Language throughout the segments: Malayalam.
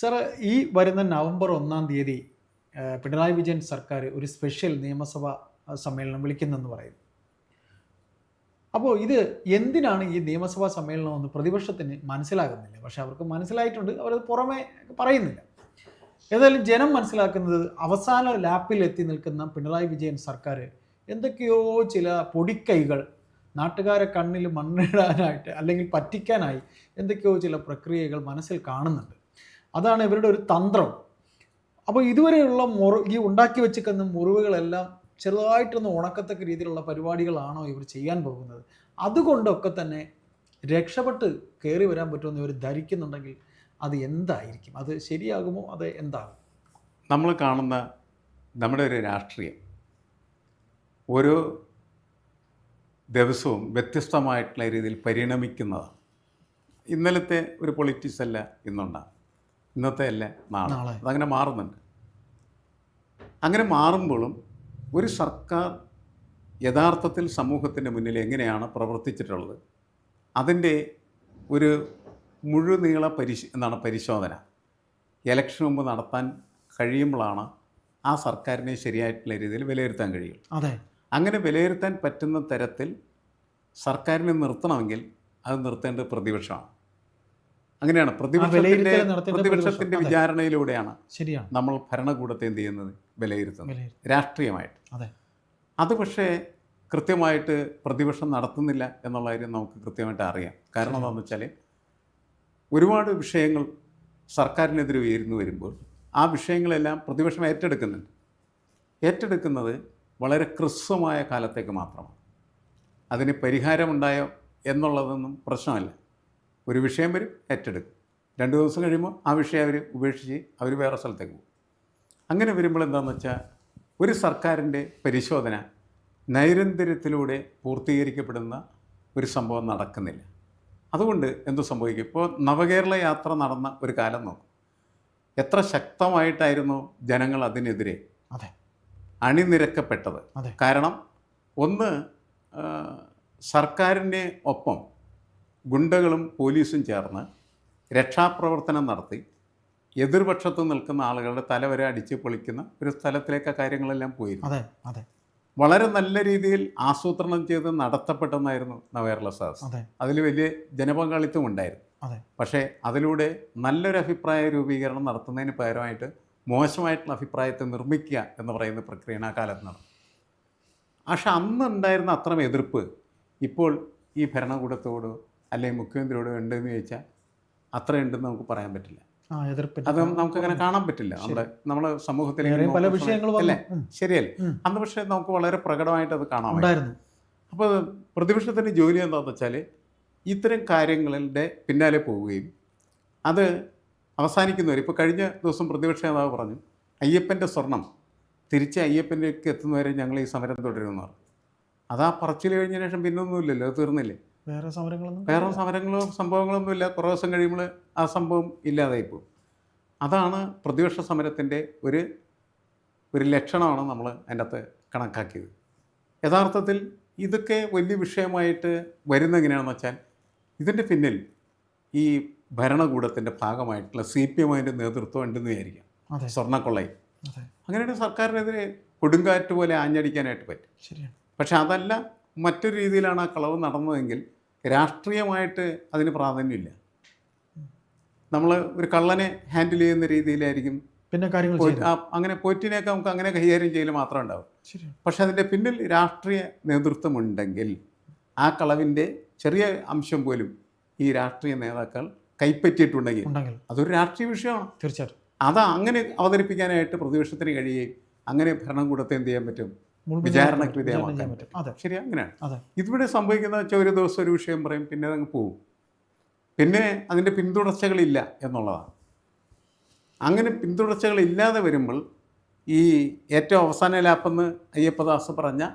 സാർ ഈ വരുന്ന നവംബർ ഒന്നാം തീയതി പിണറായി വിജയൻ സർക്കാർ ഒരു സ്പെഷ്യൽ നിയമസഭാ സമ്മേളനം വിളിക്കുന്നെന്ന് പറയുന്നു. അപ്പോൾ ഇത് എന്തിനാണ് ഈ നിയമസഭാ സമ്മേളനം എന്ന് പ്രതിപക്ഷത്തിന് മനസ്സിലാകുന്നില്ല? പക്ഷെ അവർക്ക് മനസ്സിലായിട്ടുണ്ട് അവരത് പുറമെ പറയുന്നില്ല. ഏതായാലും ജനം മനസ്സിലാക്കുന്നത് അവസാന ലാപ്പിൽ എത്തി നിൽക്കുന്ന പിണറായി വിജയൻ സർക്കാർ എന്തൊക്കെയോ ചില പൊടിക്കൈകൾ നാട്ടുകാരെ കണ്ണിൽ മണ്ണിടാനായിട്ട് അല്ലെങ്കിൽ പറ്റിക്കാനായി എന്തൊക്കെയോ ചില പ്രക്രിയകൾ മനസ്സിൽ കാണുന്നുണ്ട്. അതാണ് ഇവരുടെ ഒരു തന്ത്രം. അപ്പോൾ ഇതുവരെയുള്ള മുറി ഈ ഉണ്ടാക്കി വെച്ചിരിക്കുന്ന മുറിവുകളെല്ലാം ചെറുതായിട്ടൊന്ന് ഉണക്കത്തക്ക രീതിയിലുള്ള പരിപാടികളാണോ ഇവർ ചെയ്യാൻ പോകുന്നത്? അതുകൊണ്ടൊക്കെ തന്നെ രക്ഷപ്പെട്ട് കയറി വരാൻ പറ്റുമെന്ന് ഇവർ ധരിക്കുന്നുണ്ടെങ്കിൽ അത് എന്തായിരിക്കും? അത് ശരിയാകുമോ? അത് എന്താകും? നമ്മൾ കാണുന്ന നമ്മുടെ ഒരു രാഷ്ട്രീയം ഒരു ദിവസവും വ്യത്യസ്തമായിട്ടുള്ള രീതിയിൽ പരിണമിക്കുന്നതാണ്. ഇന്നലത്തെ ഒരു പൊളിറ്റിക്സ് അല്ല ഇന്നുണ്ടാകും ഇന്നത്തെ അല്ല നാളെ. അതങ്ങനെ മാറുന്നുണ്ട്. അങ്ങനെ മാറുമ്പോഴും ഒരു സർക്കാർ യഥാർത്ഥത്തിൽ സമൂഹത്തിന്റെ മുന്നിൽ എങ്ങനെയാണ് പ്രവർത്തിച്ചിട്ടുള്ളത്? അതിന്റെ ഒരു മുഴുനീള പരിശ എന്താണ് പരിശോധന? ഇലക്ഷൻ മുമ്പ് നടത്താൻ കഴിയുമ്പോഴാണ് ആ സർക്കാരിനെ ശരിയായിട്ടുള്ള രീതിയിൽ വിലയിരുത്താൻ കഴിയും അതെ. അങ്ങനെ വിലയിരുത്താൻ പറ്റുന്ന തരത്തിൽ സർക്കാരിനെ നിർത്തണമെങ്കിൽ അത് നിർത്തേണ്ടത് പ്രതിപക്ഷമാണ്. അങ്ങനെയാണ്. പ്രതിപക്ഷത്തിന്റെ പ്രതിപക്ഷത്തിന്റെ. വിചാരണയിലൂടെയാണ് ശരിയാണ്. നമ്മൾ ഭരണകൂടത്തെ എന്ത് ചെയ്യുന്നത് വിലയിരുത്തുന്നത്. രാഷ്ട്രീയമായിട്ട്. അതെ. അത് പക്ഷേ കൃത്യമായിട്ട് പ്രതിപക്ഷം നടത്തുന്നില്ല എന്നുള്ള കാര്യം നമുക്ക് കൃത്യമായിട്ട് അറിയാം. കാരണം എന്താണെന്ന് വെച്ചാൽ ഒരുപാട് വിഷയങ്ങൾ സർക്കാരിനെതിരെ ഉയർന്നു വരുമ്പോൾ ആ വിഷയങ്ങളെല്ലാം പ്രതിപക്ഷം ഏറ്റെടുക്കുന്നുണ്ട്. ഏറ്റെടുക്കുന്നത് വളരെ ഹ്രസ്വമായ കാലത്തേക്ക് മാത്രമാണ്. അതിന് പരിഹാരമുണ്ടായോ എന്നുള്ളതൊന്നും പ്രശ്നമല്ല. ഒരു വിഷയം വരും ഏറ്റെടുക്കും. രണ്ട് ദിവസം കഴിയുമ്പോൾ ആ വിഷയം അവർ ഉപേക്ഷിച്ച് അവർ വേറെ സ്ഥലത്തേക്ക് പോകും. അങ്ങനെ വരുമ്പോൾ എന്താണെന്ന് വെച്ചാൽ ഒരു സർക്കാരിന്റെ പരിശോധന നൈരന്തര്യത്തിലൂടെ പൂർത്തീകരിക്കപ്പെടുന്ന ഒരു സംഭവം നടക്കുന്നില്ല. അതുകൊണ്ട് എന്തു സംഭവിക്കും? ഇപ്പോൾ നവകേരള യാത്ര നടന്ന ഒരു കാലം നോക്കും. എത്ര ശക്തമായിട്ടായിരുന്നു ജനങ്ങൾ അതിനെതിരെ അതെ. അണിനിരക്കപ്പെട്ടത്. അതെ. കാരണം ഒന്ന് സർക്കാരിന്റെ ഒപ്പം ഗുണ്ടകളും പോലീസും ചേർന്ന് രക്ഷാപ്രവർത്തനം നടത്തി. എതിർപക്ഷത്ത് നിൽക്കുന്ന ആളുകളുടെ തലവരെ അടിച്ച് പൊളിക്കുന്ന ഒരു സ്ഥലത്തിലേക്ക് കാര്യങ്ങളെല്ലാം പോയിരുന്നു. അതെ അതെ. വളരെ നല്ല രീതിയിൽ ആസൂത്രണം ചെയ്ത് നടത്തപ്പെട്ടെന്നായിരുന്നു നവേർല അതെ. അതിൽ വലിയ ജനപങ്കാളിത്തം ഉണ്ടായിരുന്നു. പക്ഷേ അതിലൂടെ നല്ലൊരു അഭിപ്രായ രൂപീകരണം നടത്തുന്നതിന് പകരമായിട്ട് മോശമായിട്ടുള്ള അഭിപ്രായത്തെ നിർമ്മിക്കുക എന്ന് പറയുന്ന പ്രക്രിയയാണ് ആ കാലത്ത് നടന്നു പക്ഷെ അന്നുണ്ടായിരുന്ന അത്രയും എതിർപ്പ് ഇപ്പോൾ ഈ ഭരണകൂടത്തോടോ അല്ലെങ്കിൽ മുഖ്യമന്ത്രിയോട് ഉണ്ടെന്ന് ചോദിച്ചാൽ അത്ര ഉണ്ടെന്ന് നമുക്ക് പറയാൻ പറ്റില്ല. ആ നമുക്ക് അത് നമുക്കങ്ങനെ കാണാൻ പറ്റില്ല. നമ്മുടെ നമ്മുടെ സമൂഹത്തിൽ പല വിഷയങ്ങൾ അല്ലേ? ശരിയല്ലേ? അന്ന് പക്ഷേ നമുക്ക് വളരെ പ്രകടമായിട്ട് അത് കാണാൻ പറ്റും ഉണ്ടായിരുന്നു. അപ്പോൾ പ്രതിപക്ഷത്തിന്റെ ജോലി എന്താണെന്ന് വെച്ചാൽ ഇത്തരം കാര്യങ്ങളുടെ പിന്നാലെ പോവുകയും അത് അവസാനിക്കുന്നവർ ഇപ്പോൾ കഴിഞ്ഞ ദിവസം പ്രതിപക്ഷ നേതാവ് പറഞ്ഞു അയ്യപ്പന്റെ സ്വർണം തിരിച്ച് അയ്യപ്പന്റെക്ക് എത്തുന്നവരെ ഞങ്ങൾ ഈ സമരം തുടരുമെന്ന് പറഞ്ഞു. അത് ആ പറച്ചിൽ കഴിഞ്ഞ ശേഷം പിന്നൊന്നുമില്ലല്ലോ അത് തീർന്നില്ലേ? വേറെ സമരങ്ങളൊന്നും വേറെ സമരങ്ങളോ സംഭവങ്ങളൊന്നും ഇല്ല കുറേ ദിവസം കഴിയുമ്പോൾ ആ സംഭവം ഇല്ലാതായി പോകും അതാണ് പ്രതിപക്ഷ സമരത്തിന്റെ ഒരു ഒരു ലക്ഷണമാണ് നമ്മൾ അതിന്റെ അകത്ത് കണക്കാക്കിയത്. യഥാർത്ഥത്തിൽ ഇതൊക്കെ വലിയ വിഷയമായിട്ട് വരുന്ന എങ്ങനെയാണെന്ന് വെച്ചാൽ ഇതിന്റെ പിന്നിൽ ഈ ഭരണകൂടത്തിന്റെ ഭാഗമായിട്ടുള്ള സി പി എമ്മിന്റെ നേതൃത്വം ഉണ്ടെന്ന് വിചാരിക്കാം. സ്വർണക്കൊള്ളയിൽ. സ്വർണക്കൊള്ളയും അങ്ങനെയാണ് സർക്കാരിനെതിരെ കൊടുങ്കാറ്റ് പോലെ ആഞ്ഞടിക്കാനായിട്ട് പറ്റും. ശരിയാണ്. പക്ഷെ അതല്ല മറ്റൊരു രീതിയിലാണ് ആ കളവ് നടന്നതെങ്കിൽ രാഷ്ട്രീയമായിട്ട് അതിന് പ്രാധാന്യമില്ല. നമ്മൾ ഒരു കള്ളനെ ഹാൻഡിൽ ചെയ്യുന്ന രീതിയിലായിരിക്കും പിന്നെ കാര്യങ്ങൾ അങ്ങനെ പോറ്റിനെയൊക്കെ നമുക്ക് അങ്ങനെ കൈകാര്യം ചെയ്യൽ മാത്രമേ ഉണ്ടാവും. പക്ഷെ അതിന്റെ പിന്നിൽ രാഷ്ട്രീയ നേതൃത്വമുണ്ടെങ്കിൽ ആ കളവിന്റെ ചെറിയ അംശം പോലും ഈ രാഷ്ട്രീയ നേതാക്കൾ കൈപ്പറ്റിയിട്ടുണ്ടെങ്കിൽ അതൊരു രാഷ്ട്രീയ വിഷയമാണ്. തീർച്ചയായിട്ടും. അത് അങ്ങനെ അവതരിപ്പിക്കാനായിട്ട് പ്രതിപക്ഷത്തിന് കഴിയുകയും അങ്ങനെ ഭരണകൂടത്തെ എന്ത് ചെയ്യാൻ പറ്റും? വിചാരണയ്ക്ക് വിധേയമാക്കാൻ പറ്റും. ശരി അങ്ങനെയാണ്. ഇതിവിടെ സംഭവിക്കുന്ന വെച്ചാൽ ഒരു ദിവസം ഒരു വിഷയം പറയും പിന്നെ അതങ്ങ് പോവും. പിന്നെ അതിന്റെ പിന്തുടർച്ചകളില്ല എന്നുള്ളതാണ്. അങ്ങനെ പിന്തുടർച്ചകളില്ലാതെ വരുമ്പോൾ ഈ ഏറ്റവും അവസാന ലാപ്പെന്ന് അയ്യപ്പദാസ് പറഞ്ഞ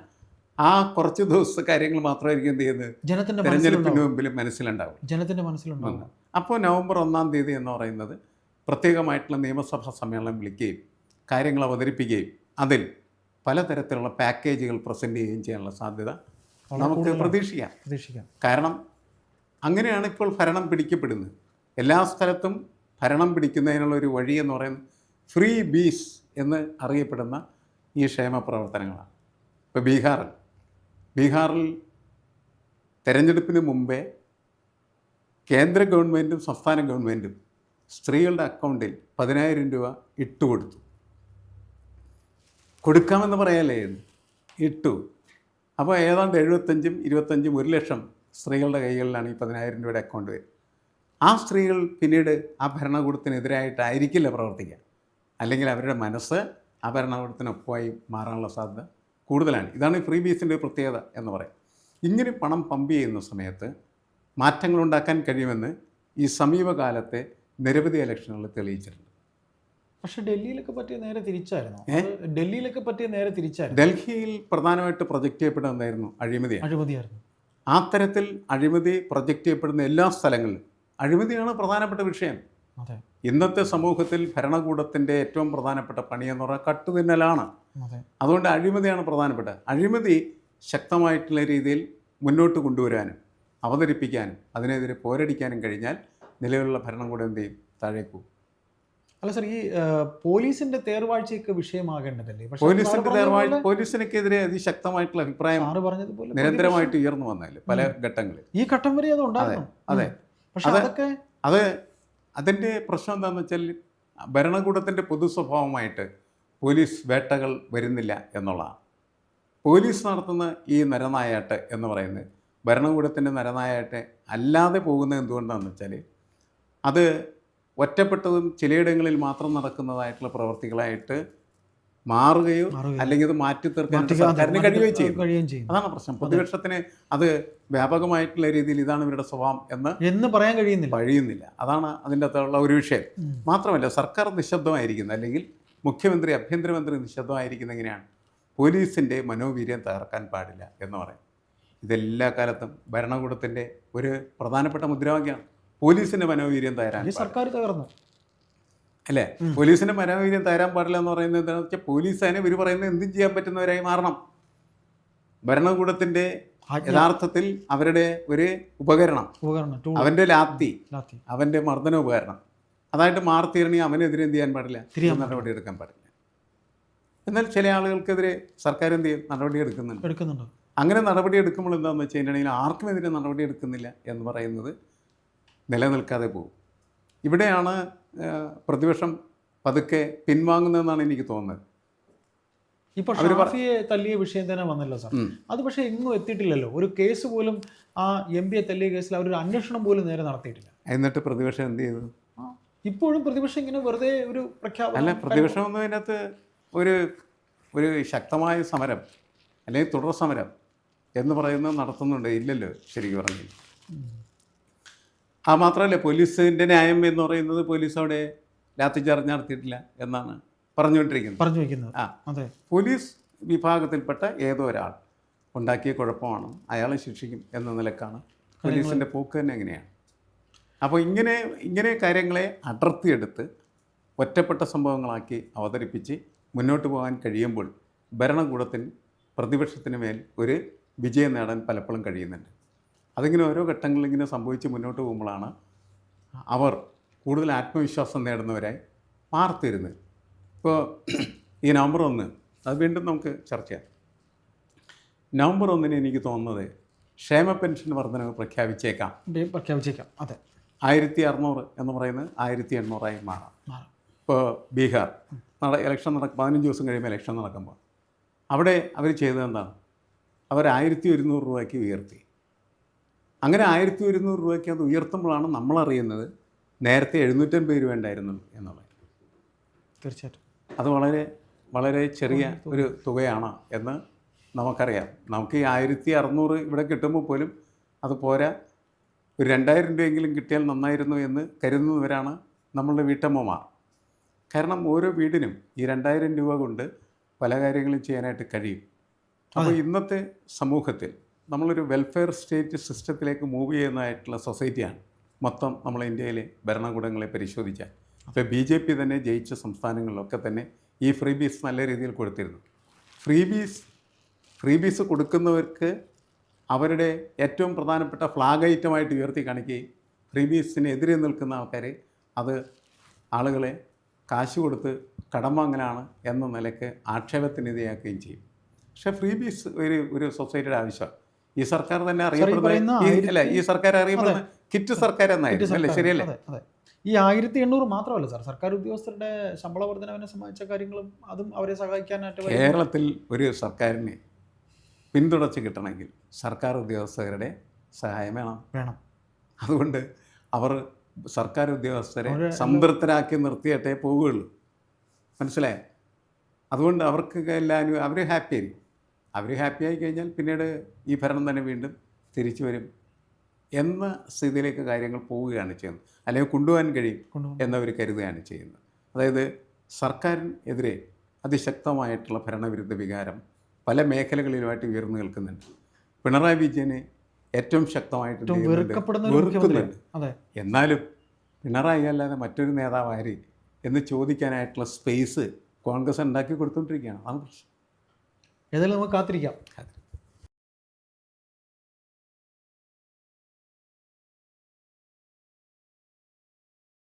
ആ കുറച്ച് ദിവസത്തെ കാര്യങ്ങൾ മാത്രമായിരിക്കും എന്ത് ചെയ്യുന്നത്? ജനത്തിന്റെ തെരഞ്ഞെടുപ്പിന് മുമ്പിൽ മനസ്സിലുണ്ടാവും. ജനത്തിന്റെ മനസ്സിലുണ്ടാവും. അപ്പോൾ നവംബർ ഒന്നാം തീയതി എന്ന് പറയുന്നത് പ്രത്യേകമായിട്ടുള്ള നിയമസഭാ സമ്മേളനം വിളിക്കുകയും കാര്യങ്ങൾ അവതരിപ്പിക്കുകയും അതിൽ പലതരത്തിലുള്ള പാക്കേജുകൾ പ്രസന്റ് ചെയ്യുകയും ചെയ്യാനുള്ള സാധ്യത നമുക്ക് പ്രതീക്ഷിക്കാം. പ്രതീക്ഷിക്കാം. കാരണം അങ്ങനെയാണ് ഇപ്പോൾ ഭരണം പിടിക്കുന്നതിനുള്ള ഒരു വഴി എന്ന് പറയുന്നത് ഫ്രീ ബീസ് എന്ന് അറിയപ്പെടുന്ന ഈ ക്ഷേമ പ്രവർത്തനങ്ങളാണ്. ഇപ്പോൾ ബീഹാറിൽ ബീഹാറിൽ തെരഞ്ഞെടുപ്പിന് മുമ്പേ കേന്ദ്ര ഗവൺമെന്റും സംസ്ഥാന ഗവൺമെന്റും സ്ത്രീകളുടെ അക്കൗണ്ടിൽ പതിനായിരം രൂപ ഇട്ടുകൊടുത്തു. കൊടുക്കാമെന്ന് പറയാല്ലേ? ഇട്ടു. അപ്പോൾ ഏതാണ്ട് എഴുപത്തഞ്ചും ഇരുപത്തഞ്ചും ഒരു ലക്ഷം സ്ത്രീകളുടെ കൈകളിലാണ് ഈ പതിനായിരം രൂപയുടെ അക്കൗണ്ട് വരും ആ സ്ത്രീകൾ പിന്നീട് ആ ഭരണകൂടത്തിനെതിരായിട്ടായിരിക്കില്ല പ്രവർത്തിക്കുക. അല്ലെങ്കിൽ അവരുടെ മനസ്സ് ആ ഭരണകൂടത്തിനൊപ്പമായി മാറാനുള്ള സാധ്യത കൂടുതലാണ്. ഇതാണ് ഈ ഫ്രീ ബീസിന്റെ പ്രത്യേകത എന്ന് പറയും. ഇങ്ങനെ പണം പമ്പ് ചെയ്യുന്ന സമയത്ത് മാറ്റങ്ങളുണ്ടാക്കാൻ കഴിയുമെന്ന് ഈ സമീപകാലത്തെ നിരവധി ഇലക്ഷനുകൾ തെളിയിച്ചിട്ടുണ്ട്. പക്ഷെ ഡൽഹിയിലൊക്കെ പറ്റിയ നേരെ തിരിച്ചായിരുന്നു? ഡൽഹിയിലൊക്കെ പറ്റിയ നേരെ തിരിച്ചായിരുന്നു. ഡൽഹിയിൽ പ്രധാനമായിട്ട് പ്രൊജക്റ്റ് ചെയ്യപ്പെടുന്നതായിരുന്നു അഴിമതി അഴിമതിയായിരുന്നു. ആ തരത്തിൽ അഴിമതി പ്രൊജക്റ്റ് ചെയ്യപ്പെടുന്ന എല്ലാ സ്ഥലങ്ങളിലും. അഴിമതിയാണ് പ്രധാനപ്പെട്ട വിഷയം. ഇന്നത്തെ സമൂഹത്തിൽ ഭരണകൂടത്തിന്റെ ഏറ്റവും പ്രധാനപ്പെട്ട പണി എന്ന് പറഞ്ഞാൽ കട്ടുതിന്നലാണ്. അതെ. അതുകൊണ്ട് അഴിമതിയാണ് പ്രധാനപ്പെട്ട അഴിമതി ശക്തമായിട്ടുള്ള രീതിയിൽ മുന്നോട്ട് കൊണ്ടുവരാനും അവതരിപ്പിക്കാനും അതിനെതിരെ പോരടിക്കാനും കഴിഞ്ഞാൽ നിലവിലുള്ള ഭരണകൂടം എന്ത് ചെയ്യും? താഴേക്കു അല്ല സർ ഈ പോലീസിന്റെ തേർവാഴ്ചയൊക്കെ വിഷയമാകേണ്ടതല്ലേ? പോലീസിന്റെ തേർവാഴ്ച പോലീസിനെതിരെ അതിശക്തമായിട്ടുള്ള അഭിപ്രായം പറഞ്ഞതുപോലെ നിരന്തരമായിട്ട് ഉയർന്നു വന്നാൽ പല ഘട്ടങ്ങളിൽ. ഈ ഘട്ടം വരെ അത് ഉണ്ടായിരുന്നു. അതെ. പക്ഷെ അതൊക്കെ അത് അതിന്റെ പ്രശ്നം എന്താണെന്ന് വെച്ചാൽ ഭരണകൂടത്തിന്റെ പൊതു സ്വഭാവമായിട്ട് പോലീസ് വേട്ടകൾ വരുന്നില്ല എന്നുള്ളതാണ്. പോലീസ് നടത്തുന്ന ഈ നരനായാട്ട് എന്ന് പറയുന്നത് ഭരണകൂടത്തിന്റെ നരനായാട്ട് അല്ലാതെ പോകുന്നത് എന്തുകൊണ്ടാണെന്ന് വെച്ചാൽ അത് ഒറ്റപ്പെട്ടതും ചിലയിടങ്ങളിൽ മാത്രം നടക്കുന്നതായിട്ടുള്ള പ്രവർത്തികളായിട്ട് മാറുകയോ. അല്ലെങ്കിൽ അത് മാറ്റി തീർക്കാൻ സർക്കാരിന് കഴിയുകയും ചെയ്യും അതാണ് പ്രശ്നം. പ്രതിപക്ഷത്തിന് അത് വ്യാപകമായിട്ടുള്ള രീതിയിൽ ഇതാണ് ഇവരുടെ സ്വഭാവം എന്ന് എന്ന് പറയാൻ കഴിയുന്നില്ല. കഴിയുന്നില്ല അതാണ് അതിന്റെ അകത്തുള്ള ഒരു വിഷയം. മാത്രമല്ല സർക്കാർ നിശബ്ദമായിരിക്കുന്നത് അല്ലെങ്കിൽ മുഖ്യമന്ത്രി ആഭ്യന്തരമന്ത്രി നിശബ്ദമായിരിക്കുന്നത് എങ്ങനെയാണ്? പോലീസിന്റെ മനോവീര്യം തകർക്കാൻ പാടില്ല എന്ന് പറയും. ഇതെല്ലാ കാലത്തും ഭരണകൂടത്തിന്റെ ഒരു പ്രധാനപ്പെട്ട മുദ്രാവാക്യമാണ്. പോലീസിന്റെ മനോവീര്യം തകരാൻ ഈ സർക്കാർ തകർന്നു. അല്ലേ? പോലീസിന്റെ മനോവീര്യം തകരാൻ പാടില്ല എന്ന് പറയുന്നത് എന്താണെന്ന് വെച്ചാൽ പോലീസ് അതിനെ ഇവർ പറയുന്നത് എന്തും ചെയ്യാൻ പറ്റുന്നവരായി മാറണം. ഭരണകൂടത്തിന്റെ യഥാർത്ഥത്തിൽ അവരുടെ ഒരു ഉപകരണം. അവന്റെ ലാത്തി. അവന്റെ മർദ്ദന ഉപകരണം. അതായിട്ട് മാറി അവനെതിരെ എന്ത് ചെയ്യാൻ പാടില്ല? നടപടി എടുക്കാൻ പാടില്ല. എന്നാൽ ചില ആളുകൾക്കെതിരെ സർക്കാർ എന്ത് ചെയ്യും? നടപടി എടുക്കുന്നുണ്ട്. എടുക്കുന്നുണ്ട്. അങ്ങനെ നടപടി എടുക്കുമ്പോൾ എന്താണെന്ന് വെച്ച് ആർക്കും എതിരെ നടപടി എടുക്കുന്നില്ല എന്ന് പറയുന്നത് നിലനിൽക്കാതെ പോകും. ഇവിടെയാണ് പ്രതിപക്ഷം പതുക്കെ പിൻവാങ്ങുന്നതെന്നാണ് എനിക്ക് തോന്നുന്നത്. ഇപ്പൊ അവർ പറ- ഷാഫിയെ തല്ലിയ വിഷയം തന്നെ വന്നല്ലോ സാർ. അത് പക്ഷേ എങ്ങും എത്തിയിട്ടില്ലല്ലോ. ഒരു കേസ് പോലും ആ എം പിയെ തല്ലിയ കേസിൽ അവരൊരു അന്വേഷണം പോലും നേരെ നടത്തിയിട്ടില്ല. എന്നിട്ട് പ്രതിപക്ഷം എന്ത് ചെയ്തു? ഇപ്പോഴും പ്രതിപക്ഷം ഇങ്ങനെ വെറുതെ ഒരു പ്രഖ്യാപനം അല്ല പ്രതിപക്ഷം ഒന്നും അതിനകത്ത് ഒരു ഒരു ശക്തമായ സമരം അല്ലെങ്കിൽ തുടർ സമരം എന്ന് പറയുന്നത് നടത്തുന്നുണ്ട്. ഇല്ലല്ലോ ശരിക്കും പറഞ്ഞു ആ മാത്രമല്ല പോലീസിന്റെ ന്യായം എന്ന് പറയുന്നത് പോലീസ് അവിടെ ലാത്തിച്ചാർജ് നടത്തിയിട്ടില്ല എന്നാണ് പറഞ്ഞുകൊണ്ടിരിക്കുന്നത്. പറഞ്ഞു വയ്ക്കുന്നത് ആ. അതെ. പോലീസ് വിഭാഗത്തിൽപ്പെട്ട ഏതോ ഒരാൾ ഉണ്ടാക്കിയ കുഴപ്പമാണ്. അയാളെ ശിക്ഷിക്കും എന്ന നിലക്കാണ് പോലീസിന്റെ പോക്ക് തന്നെ എങ്ങനെയാണ്? അപ്പോൾ ഇങ്ങനെ ഇങ്ങനെ കാര്യങ്ങളെ അടർത്തിയെടുത്ത് ഒറ്റപ്പെട്ട സംഭവങ്ങളാക്കി അവതരിപ്പിച്ച് മുന്നോട്ട് പോകാൻ കഴിയുമ്പോൾ ഭരണകൂടത്തിന് പ്രതിപക്ഷത്തിന് മേൽ ഒരു വിജയം നേടാൻ പലപ്പോഴും കഴിയുന്നുണ്ട്. അതിങ്ങനെ ഓരോ ഘട്ടങ്ങളിൽ ഇങ്ങനെ സംഭവിച്ച് മുന്നോട്ട് പോകുമ്പോഴാണ് അവർ കൂടുതൽ ആത്മവിശ്വാസം നേടുന്നവരായി മാർത്തിരുന്നത് ഇപ്പോൾ ഈ നവംബർ ഒന്ന് അത് വീണ്ടും നമുക്ക് ചർച്ച ചെയ്യാം. നവംബർ ഒന്നിന് എനിക്ക് തോന്നുന്നത് ക്ഷേമ പെൻഷൻ വർധനവ് പ്രഖ്യാപിച്ചേക്കാം. പ്രഖ്യാപിച്ചേക്കാം. അതെ. ആയിരത്തി അറുന്നൂറ് എന്ന് പറയുന്നത് ആയിരത്തി എണ്ണൂറായി മാറാം. ഇപ്പോൾ ബീഹാർ നട ഇലക്ഷൻ നടക്കും പതിനഞ്ച് ദിവസം കഴിയുമ്പോൾ ഇലക്ഷൻ നടക്കുമ്പോൾ അവിടെ അവർ ചെയ്തത് എന്താണ്? അവർ ആയിരത്തി ഒരുന്നൂറ് രൂപയ്ക്ക് ഉയർത്തി. അങ്ങനെ ആയിരത്തി ഒരുന്നൂറ് രൂപയ്ക്ക് അത് ഉയർത്തുമ്പോഴാണ് നമ്മളറിയുന്നത് നേരത്തെ എഴുന്നൂറ്റൻപത് രൂപ ഉണ്ടായിരുന്നു എന്നുള്ളത്. തീർച്ചയായിട്ടും. അത് വളരെ വളരെ ചെറിയ ഒരു തുകയാണ് എന്ന് നമുക്കറിയാം. നമുക്ക് ഈ ആയിരത്തി അറുന്നൂറ് ഇവിടെ കിട്ടുമ്പോൾ പോലും അത് പോരാ. ഒരു രണ്ടായിരം രൂപയെങ്കിലും കിട്ടിയാൽ നന്നായിരുന്നു എന്ന് കരുതുന്നവരാണ് നമ്മളുടെ വീട്ടമ്മമാർ. കാരണം ഓരോ വീടിനും ഈ രണ്ടായിരം രൂപ കൊണ്ട് പല കാര്യങ്ങളും ചെയ്യാനായിട്ട് കഴിയും. അപ്പോൾ ഇന്നത്തെ സമൂഹത്തിൽ നമ്മളൊരു വെൽഫെയർ സ്റ്റേറ്റ് സിസ്റ്റത്തിലേക്ക് മൂവ് ചെയ്യുന്നതായിട്ടുള്ള സൊസൈറ്റിയാണ് മൊത്തം നമ്മൾ ഇന്ത്യയിലെ ഭരണകൂടങ്ങളെ പരിശോധിച്ചാൽ. അപ്പോൾ ബി ജെ പി തന്നെ ജയിച്ച സംസ്ഥാനങ്ങളിലൊക്കെ തന്നെ ഈ ഫ്രീ ബീസ് നല്ല രീതിയിൽ കൊടുത്തിരുന്നു. ഫ്രീ ബീസ് ഫ്രീ ബീസ് കൊടുക്കുന്നവർക്ക് അവരുടെ ഏറ്റവും പ്രധാനപ്പെട്ട ഫ്ലാഗ് ഐറ്റമായിട്ട് ഉയർത്തി കാണിക്കുകയും ഫ്രീ ബീസിനെതിരെ നിൽക്കുന്ന ആൾക്കാരെ അത് ആളുകളെ കാശ് കൊടുത്ത് കടം വാങ്ങലാണ് എന്ന നിലയ്ക്ക് ആക്ഷേപത്തിനിരയാക്കുകയും ചെയ്യും. പക്ഷേ ഫ്രീ ബീസ് ഒരു ഒരു സൊസൈറ്റിയുടെ ആവശ്യമാണ്. ഈ സർക്കാർ തന്നെ അറിയപ്പെടുന്നത് ഈ- അല്ല ഈ സർക്കാർ അറിയപ്പെടുന്നത് കിറ്റ് സർക്കാർ എന്നായിരുന്നു അല്ലേ? ശരിയല്ലേ? ഈ ആയിരത്തി എണ്ണൂറ് മാത്രമല്ല സാർ. സർക്കാർ ഉദ്യോഗസ്ഥരുടെ ശമ്പള വർധനവിനെ സംബന്ധിച്ച കാര്യങ്ങളും അതും അവരെ സഹായിക്കാനായിട്ട് കേരളത്തിൽ ഒരു സർക്കാരിനെ പിന്തുണച്ച് കിട്ടണമെങ്കിൽ സർക്കാർ ഉദ്യോഗസ്ഥരുടെ സഹായം വേണം. വേണം. അതുകൊണ്ട് അവർ സർക്കാർ ഉദ്യോഗസ്ഥരെ സംതൃപ്തരാക്കി നിർത്തിയിട്ടേ പോവുകയുള്ളൂ. മനസ്സിലായോ? അതുകൊണ്ട് അവർക്ക് എല്ലാവരും അവർ ഹാപ്പി ആയിരിക്കും. അവർ ഹാപ്പി ആയി കഴിഞ്ഞാൽ പിന്നീട് ഈ ഭരണം തന്നെ വീണ്ടും തിരിച്ചു വരും എന്ന സ്ഥിതിയിലേക്ക് കാര്യങ്ങൾ പോവുകയാണ് ചെയ്യുന്നത്. അല്ലെങ്കിൽ കൊണ്ടുപോകാൻ കഴിയും എന്നവർ കരുതുകയാണ് ചെയ്യുന്നത്. അതായത് സർക്കാരിനെതിരെ അതിശക്തമായിട്ടുള്ള ഭരണവിരുദ്ധ വികാരം പല മേഖലകളിലുമായിട്ട് ഉയർന്നു നിൽക്കുന്നുണ്ട്. പിണറായി വിജയനെ ഏറ്റവും ശക്തമായിട്ട് വെറുക്കുന്നുണ്ട്. എന്നാലും പിണറായി അല്ലാതെ മറ്റൊരു നേതാവായി എന്ന് ചോദിക്കാനായിട്ടുള്ള സ്പേസ് കോൺഗ്രസ് ഉണ്ടാക്കി കൊടുത്തുകൊണ്ടിരിക്കുകയാണ് അതാണ് പ്രശ്നം. ഏതായാലും നമുക്ക് കാത്തിരിക്കാം അതെ